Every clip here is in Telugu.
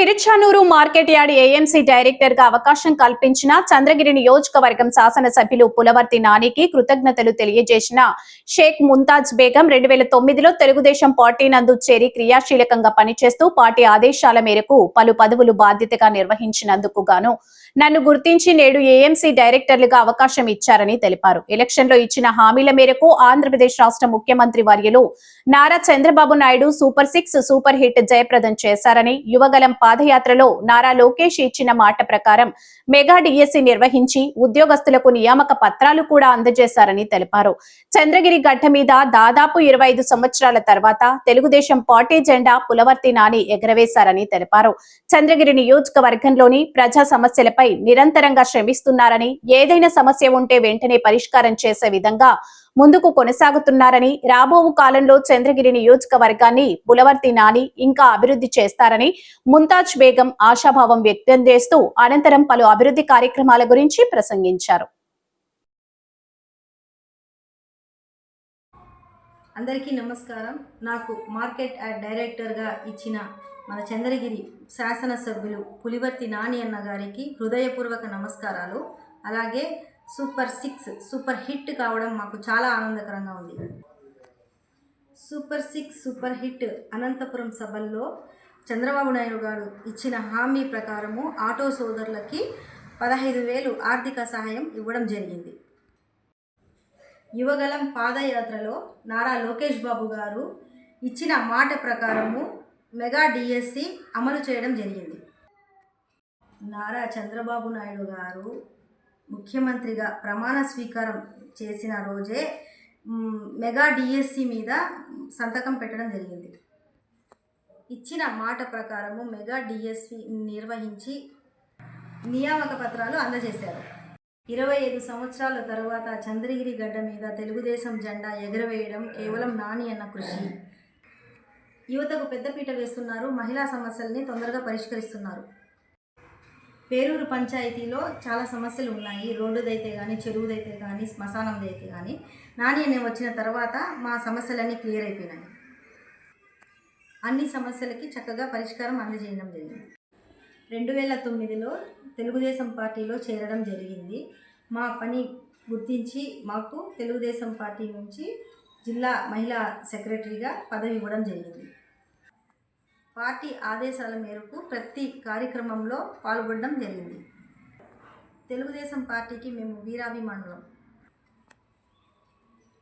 తిరుచానూరు మార్కెట్ యార్డ్ ఏఎంసీ డైరెక్టర్గా అవకాశం కల్పించిన చంద్రగిరి నియోజకవర్గం శాసనసభ్యులు పులవర్తి నానికి కృతజ్ఞతలు తెలియజేసిన షేక్ ముంతాజ్ బేగం రెండు వేల తొమ్మిదిలో తెలుగుదేశం పార్టీ నందు చేరి క్రియాశీలకంగా పనిచేస్తూ పార్టీ ఆదేశాల మేరకు పలు పదవులు బాధ్యతగా నిర్వహించినందుకు గాను నన్ను గుర్తించి నేడు ఏఎంసీ డైరెక్టర్లుగా అవకాశం ఇచ్చారని తెలిపారు. ఎలక్షన్లో ఇచ్చిన హామీల మేరకు ఆంధ్రప్రదేశ్ రాష్ట్ర ముఖ్యమంత్రి వర్యులు Nara Chandrababu Naidu super six super hit జయప్రదం చేశారని యువగలం పాదయాత్రలో నారా లోకేష్ ఇచ్చిన మాట ప్రకారం మెగా డిఎస్సి నిర్వహించి ఉద్యోగస్తులకు నియామక పత్రాలు కూడా అందజేశారని తెలిపారు. చంద్రగిరి గడ్డ మీద దాదాపు ఇరవై ఐదు సంవత్సరాల తర్వాత తెలుగుదేశం పార్టీ జెండా పులవర్తి నాని ఎగరవేశారని తెలిపారు. చంద్రగిరి నియోజకవర్గంలోని ప్రజా సమస్యలపై నిరంతరంగా శ్రమిస్తున్నారని ఏదైనా సమస్య ఉంటే వెంటనే పరిష్కారం చేసే విధంగా ముందుకు కొనసాగుతున్నారని రాబోవు కాలంలో చంద్రగిరి నియోజకవర్గాన్ని పులవర్తి నాని ఇంకా అభివృద్ధి చేస్తారని ముంతాజ్ బేగం ఆశాభావం వ్యక్తం చేస్తూ అనంతరం పలు అభివృద్ధి కార్యక్రమాల గురించి ప్రసంగించారు. అందరికీ నమస్కారం. నాకు మార్కెట్ యాడ్ డైరెక్టర్గా ఇచ్చిన మన చంద్రగిరి శాసనసభ్యులు పులివర్తి నాని అన్న గారికి హృదయపూర్వక నమస్కారాలు. అలాగే సూపర్ సిక్స్ సూపర్ హిట్ కావడం మాకు చాలా ఆనందకరంగా ఉంది. Super six super hit Anantapuram సభల్లో చంద్రబాబు నాయుడు గారు ఇచ్చిన హామీ ప్రకారము ఆటో సోదరులకి పదహైదు వేలు ఆర్థిక సహాయం ఇవ్వడం జరిగింది. యువగలం పాదయాత్రలో నారా లోకేష్ బాబు గారు ఇచ్చిన మాట ప్రకారము మెగా డిఎస్సి అమలు చేయడం జరిగింది. నారా చంద్రబాబు నాయుడు గారు ముఖ్యమంత్రిగా ప్రమాణ స్వీకారం చేసిన రోజే మెగా డిఎస్సి మీద సంతకం పెట్టడం జరిగింది. ఇచ్చిన మాట ప్రకారము మెగా డిఎస్సి నిర్వహించి నియామక పత్రాలు అందజేశారు. ఇరవై ఐదు సంవత్సరాల తర్వాత చంద్రగిరి గడ్డ మీద తెలుగుదేశం జెండా ఎగురవేయడం కేవలం నాని అన్న కృషి. యువతకు పెద్దపీట వేస్తున్నారు. మహిళా సమస్యల్ని తొందరగా పరిష్కరిస్తున్నారు. పేరూరు పంచాయతీలో చాలా సమస్యలు ఉన్నాయి. రోడ్డుదైతే కానీ చెరువుదైతే కానీ శ్మశానందైతే కానీ నాని అనే వచ్చిన తర్వాత మా సమస్యలన్నీ క్లియర్ అయిపోయినాయి. అన్ని సమస్యలకి చక్కగా పరిష్కారం అందజేయడం జరిగింది. రెండు వేల తొమ్మిదిలో తెలుగుదేశం పార్టీలో చేరడం జరిగింది. మా పని గుర్తించి మాకు తెలుగుదేశం పార్టీ నుంచి జిల్లా మహిళా సెక్రటరీగా పదవి ఇవ్వడం జరిగింది. పార్టీ ఆదేశాల మేరకు ప్రతి కార్యక్రమంలో పాల్గొనడం జరిగింది. తెలుగుదేశం పార్టీకి మేము వీరాభిమానులం.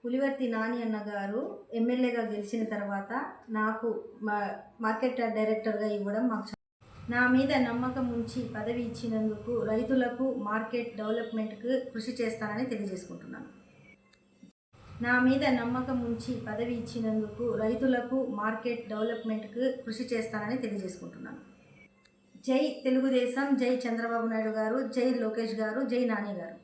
పులివర్తి నాని అన్న గారు ఎమ్మెల్యేగా గెలిచిన తర్వాత నాకు మా మార్కెట్ డైరెక్టర్గా ఇవ్వడం మాకు నా మీద నమ్మకం ఉంచి పదవి ఇచ్చినందుకు రైతులకు మార్కెట్ డెవలప్మెంట్కు కృషి చేస్తానని తెలియజేసుకుంటున్నాను. నా మీద నమ్మకం ఉంచి పదవి ఇచ్చినందుకు రైతులకు మార్కెట్ డెవలప్మెంట్కు కృషి చేస్తానని తెలియజేసుకుంటున్నాను. జై తెలుగుదేశం జై చంద్రబాబు నాయుడు గారు జై లోకేష్ గారు జై నాని గారు.